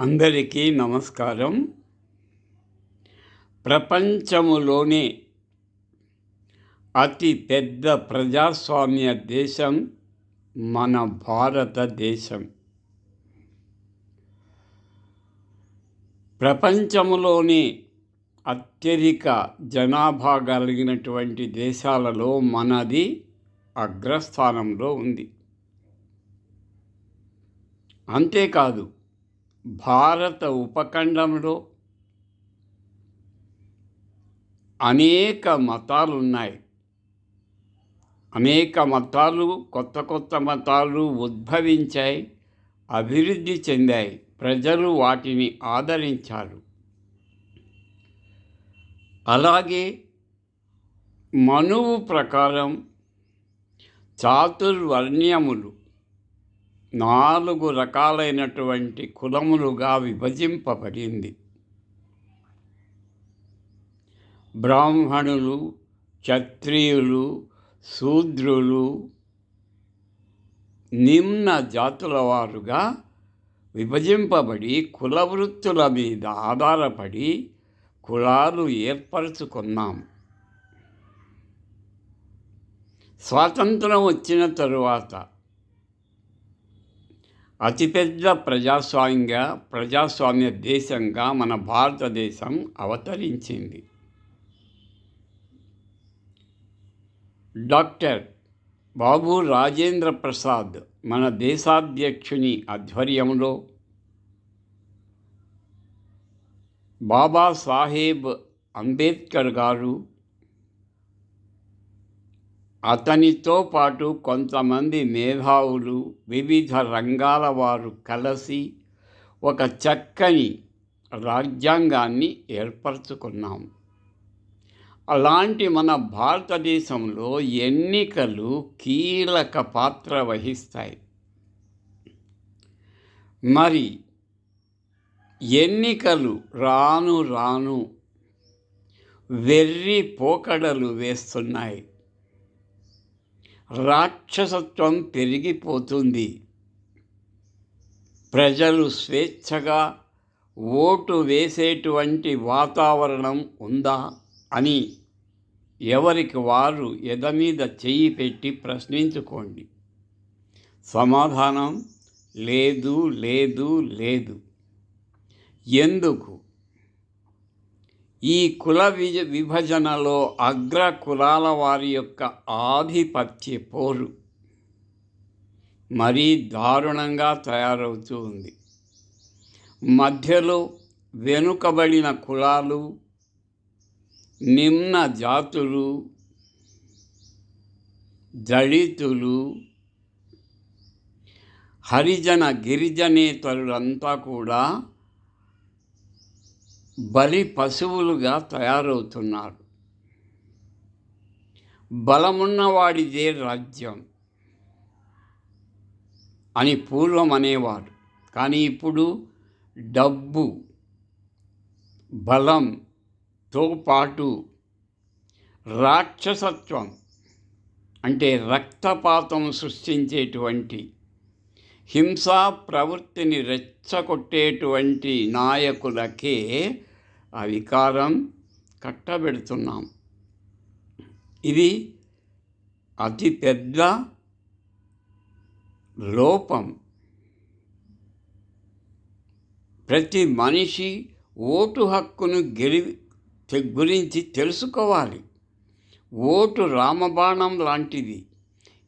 అందరికీ నమస్కారం. ప్రపంచములోనే అతి పెద్ద ప్రజాస్వామ్య దేశం మన భారతదేశం. ప్రపంచములోనే అత్యధిక జనాభా కలిగినటువంటి దేశాలలో మనది అగ్రస్థానంలో ఉంది. అంతేకాదు భారత ఉపఖండంలో అనేక మతాలు ఉన్నాయి అనేక మతాలు కొత్త కొత్త మతాలు ఉద్భవించాయి అభివృద్ధి చెందాయి. ప్రజలు వాటిని ఆదరించారు. అలాగే మనువు ప్రకారం చాతుర్వర్ణ్యములు నాలుగు రకాలైనటువంటి కులములుగా విభజింపబడింది. బ్రాహ్మణులు క్షత్రియులు శూద్రులు నిమ్న జాతుల వారుగా విభజింపబడి కుల వృత్తుల మీద ఆధారపడి కులాలు ఏర్పరచుకున్నాం. స్వాతంత్రం వచ్చిన తరువాత అతిపెద్ద ప్రజాస్వామ్యంగా ప్రజాస్వామ్య దేశంగా మన భారతదేశం అవతరించింది. డాక్టర్ బాబు రాజేంద్ర ప్రసాద్ మన దేశాధ్యక్షుని ఆధ్వర్యంలో బాబాసాహెబ్ అంబేద్కర్ గారు అతనితో పాటు కొంతమంది మేధావులు వివిధ రంగాల వారు కలిసి ఒక చక్కని రాజ్యాంగాన్ని ఏర్పరచుకున్నాం. అలాంటి మన భారతదేశంలో ఎన్నికలు కీలక పాత్ర వహిస్తాయి. మరి ఎన్నికలు రాను రాను వెర్రి పోకడలు వేస్తున్నాయి. రాక్షసత్వం పెరిగిపోతుంది. ప్రజలు స్వేచ్ఛగా ఓటు వేసేటువంటి వాతావరణం ఉందా అని ఎవరికి వారు ఎద మీద చెయ్యి పెట్టి ప్రశ్నించుకోండి. సమాధానం లేదు లేదు లేదు. ఎందుకు? ఈ కుల విజ విభజనలో అగ్ర కులాల వారి యొక్క ఆధిపత్య పోరు మరీ దారుణంగా తయారవుతూ ఉంది. మధ్యలో వెనుకబడిన కులాలు నిమ్న జాతులు దళితులు హరిజన గిరిజనేతరులంతా కూడా బలి పశువులుగా తయారవుతున్నారు. బలమున్నవాడిదే రాజ్యం అని పూర్వం అనేవారు. కానీ ఇప్పుడు డబ్బు బలంతో పాటు రాక్షసత్వం అంటే రక్తపాతం సృష్టించేటువంటి హింసా ప్రవృత్తిని రెచ్చగొట్టేటువంటి నాయకులకే ఆ వికారం కట్టబెడుతున్నాం. ఇది అతి పెద్ద లోపం. ప్రతి మనిషి ఓటు హక్కును గెలి గురించి తెలుసుకోవాలి. ఓటు రామబాణం లాంటిది.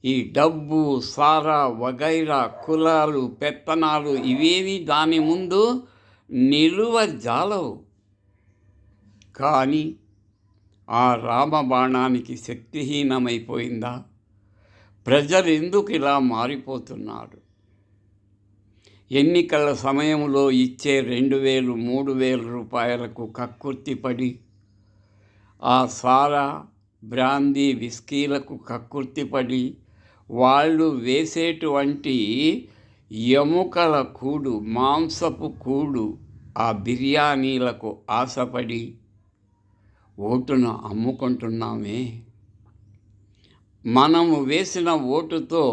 ఈ డబ్బు సారా వగైరా కులాలు పెత్తనాలు ఇవేవి దాని ముందు నిలువ జాలవు. కానీ ఆ రామబాణానికి శక్తిహీనమైపోయిందా? ప్రజలు ఎందుకు ఇలా మారిపోతున్నారు? ఎన్నికల సమయంలో ఇచ్చే రెండు వేలు మూడు వేల రూపాయలకు కక్కుర్తిపడి ఆ సారా బ్రాందీ విస్కీలకు కక్కుర్తిపడి వాళ్ళు వేసేటువంటి ఎముకల కూడు మాంసపు కూడు ఆ బిర్యానీలకు ఆశపడి ఓటును అమ్ముకుంటున్నామే. మనము వేసిన ఓటుతో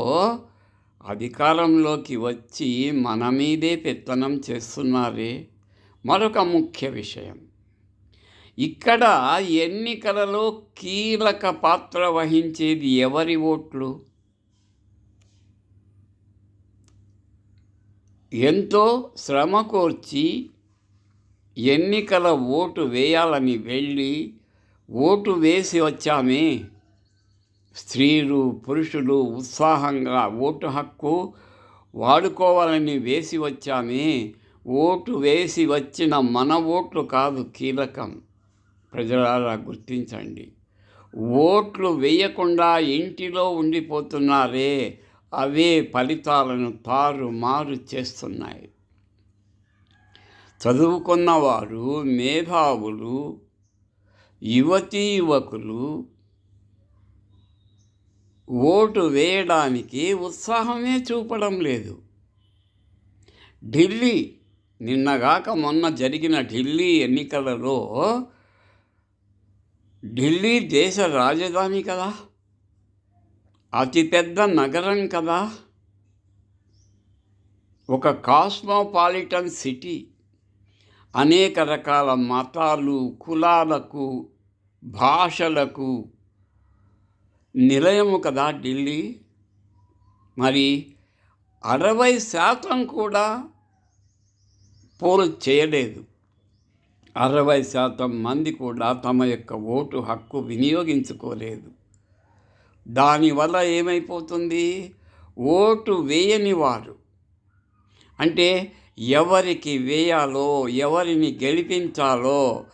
అధికారంలోకి వచ్చి మన మీదే పెత్తనం చేస్తున్నారే. మరొక ముఖ్య విషయం. ఇక్కడ ఎన్నికలలో కీలక పాత్ర వహించేది ఎవరి ఓట్లు? ఎంతో శ్రమ కోర్చి ఎన్నికల ఓటు వేయాలని వెళ్ళి ఓటు వేసి వచ్చామే. స్త్రీలు పురుషులు ఉత్సాహంగా ఓటు హక్కు వాడుకోవాలని వేసి వచ్చామే. ఓటు వేసి వచ్చిన మన ఓట్లు కాదు కీలకం. ప్రజలారా గుర్తించండి. ఓట్లు వేయకుండా ఇంటిలో ఉండిపోతున్నారే. అవే ఫలితాలను తారుమారు చేస్తున్నాయి. చదువుకున్నవారు మేధావులు యువతీ యువకులు ఓటు వేయడానికి ఉత్సాహమే చూపడం లేదు. ఢిల్లీ నిన్నగాక మొన్న జరిగిన ఢిల్లీ ఎన్నికలలో ఢిల్లీ దేశ రాజధాని కదా. అతిపెద్ద నగరం కదా. ఒక కాస్మోపాలిటన్ సిటీ. అనేక రకాల మతాలు కులాలకు భాషలకు నిలయము కదా ఢిల్లీ. మరి అరవై శాతం కూడా పోలు చేయలేదు. అరవై శాతం మంది కూడా తమ యొక్క ఓటు హక్కు వినియోగించుకోలేదు. దానివల్ల ఏమైపోతుంది? ఓటు వేయని వారు. అంటే ఎవరికి వేయాలో ఎవరిని గెలిపించాలో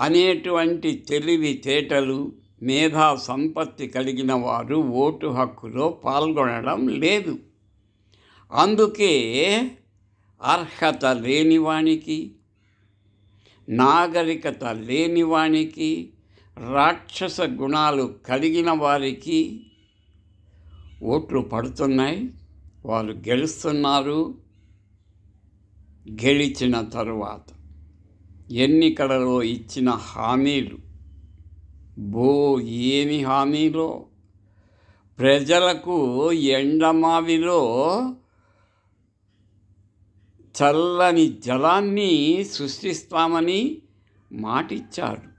అనేటువంటి తెలివి తేటలు మేధా సంపత్తి కలిగిన వారు ఓటు హక్కులో పాల్గొనడం లేదు. అందుకే అర్హత లేనివానికి నాగరికత లేనివానికి రాక్షస గుణాలు కలిగిన వారికి ఓట్లు పడుతున్నాయి. వారు గెలుస్తున్నారు. గెలిచిన తరువాత ఎన్నికలలో ఇచ్చిన హామీలు బో ఏమి హామీలో? ప్రజలకు ఎండమావిలో చల్లని జలాన్ని సృష్టిస్తామని మాటిచ్చారు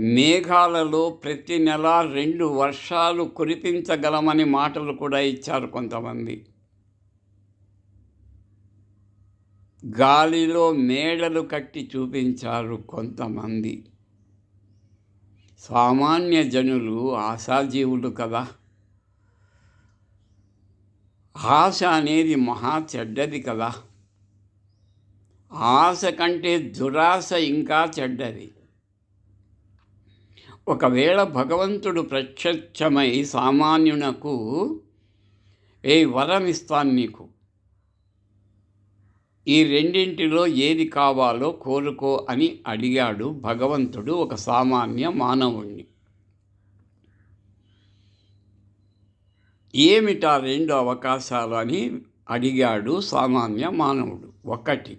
మేఘాలలో ప్రతి నెల రెండు వర్షాలు కురిపించగలమని మాటలు కూడా ఇచ్చారు కొంతమంది. గాలిలో మేడలు కట్టి చూపించారు కొంతమంది. సామాన్య జనులు ఆశాజీవులు కదా. ఆశ అనేది మహా చెడ్డది కదా. ఆశ కంటే దురాశ ఇంకా చెడ్డది. ఒకవేళ భగవంతుడు ప్రత్యక్షమై సామాన్యునకు ఏ వరం ఇస్తాను నీకు? ఈ రెండింటిలో ఏది కావాలో కోరుకో అని అడిగాడు భగవంతుడు ఒక సామాన్య మానవుణ్ణి. ఏమిటా రెండు అవకాశాలు అని అడిగాడు సామాన్య మానవుడు. ఒకటి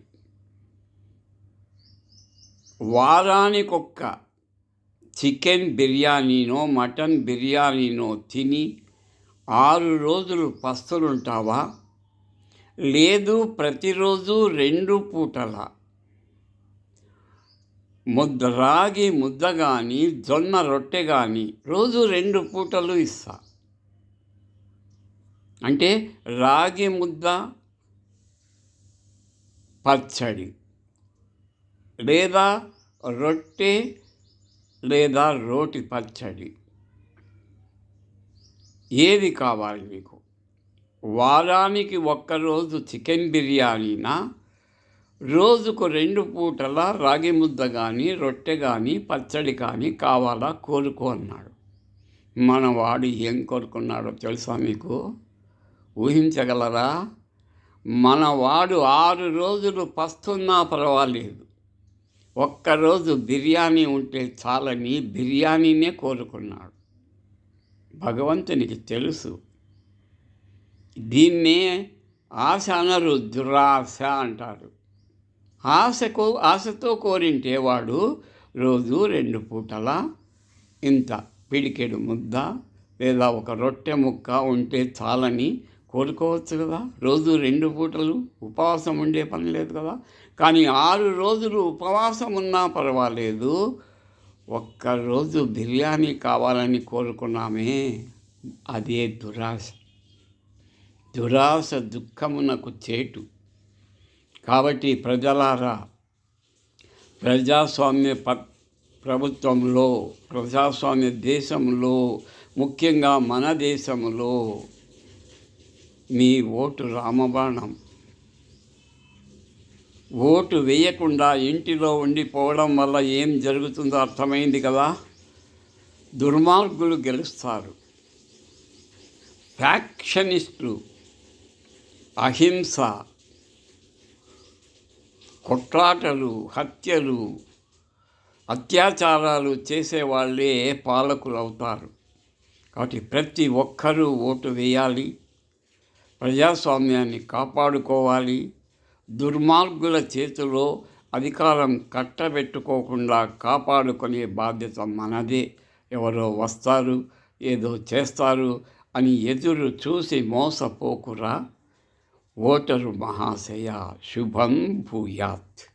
వారానికొక్క చికెన్ బిర్యానీనో మటన్ బిర్యానీనో తిని ఆరు రోజులు పస్తులుంటావా? లేదు ప్రతిరోజు రెండు పూటల. ముద్ద రాగి ముద్ద కానీ జొన్న రొట్టె కానీ రోజు రెండు పూటలు ఇస్తా. అంటే రాగి ముద్ద పచ్చడి. లేదా రొట్టె లేదా రోటి పచ్చడి. ఏది కావాలి మీకు? వారానికి ఒక్కరోజు చికెన్ బిర్యానీనా? రోజుకు రెండు పూటల రాగి ముద్ద కానీ రొట్టె కానీ పచ్చడి కానీ కావాలా? కోరుకో అన్నాడు. మనవాడు ఏం కోరుకున్నాడో తెలుసా మీకు? ఊహించగలరా? మనవాడు ఆరు రోజులు పస్తున్నా పర్వాలేదు. ఒక్కరోజు బిర్యానీ ఉంటే చాలని బిర్యానీనే కోరుకున్నాడు. భగవంతునికి తెలుసు. దీన్నే ఆశ అనరు దురాశ అంటారు. ఆశకు ఆశతో కోరింటే వాడు రోజు రెండు పూటల ఇంత పిడికెడు ముద్ద లేదా ఒక రొట్టె ముక్క ఉంటే చాలని కోరుకోవచ్చు కదా. రోజు రెండు పూటలు ఉపవాసం ఉండే పని లేదు కదా. కానీ ఆరు రోజులు ఉపవాసం ఉన్నా పర్వాలేదు. ఒక్కరోజు బిర్యానీ కావాలని కోరుకున్నామే. అదే దురాశ. దురాశ దుఃఖమునకు చేటు. కాబట్టి ప్రజలారా ప్రజాస్వామ్య ప ప్రభుత్వంలో ప్రజాస్వామ్య దేశంలో ముఖ్యంగా మన దేశంలో మీ ఓటు రామబాణం. ఓటు వేయకుండా ఇంటిలో ఉండిపోవడం వల్ల ఏం జరుగుతుందో అర్థమైంది కదా? దుర్మార్గులు గెలుస్తారు. ఫ్యాక్షనిస్టులు అహింస కొట్లాటలు హత్యలు అత్యాచారాలు చేసేవాళ్ళే పాలకులు అవుతారు కాబట్టి ప్రతి ఒక్కరూ ఓటు వేయాలి ప్రజాస్వామ్యాన్ని కాపాడుకోవాలి దుర్మార్గుల చేతిలో అధికారం కట్టబెట్టుకోకుండా కాపాడుకునే బాధ్యత మనదే. ఎవరో వస్తారు ఏదో చేస్తారు అని ఎదురు చూసి మోసపోకురా? ఓటరు మహాశయ శుభం భూయాత్.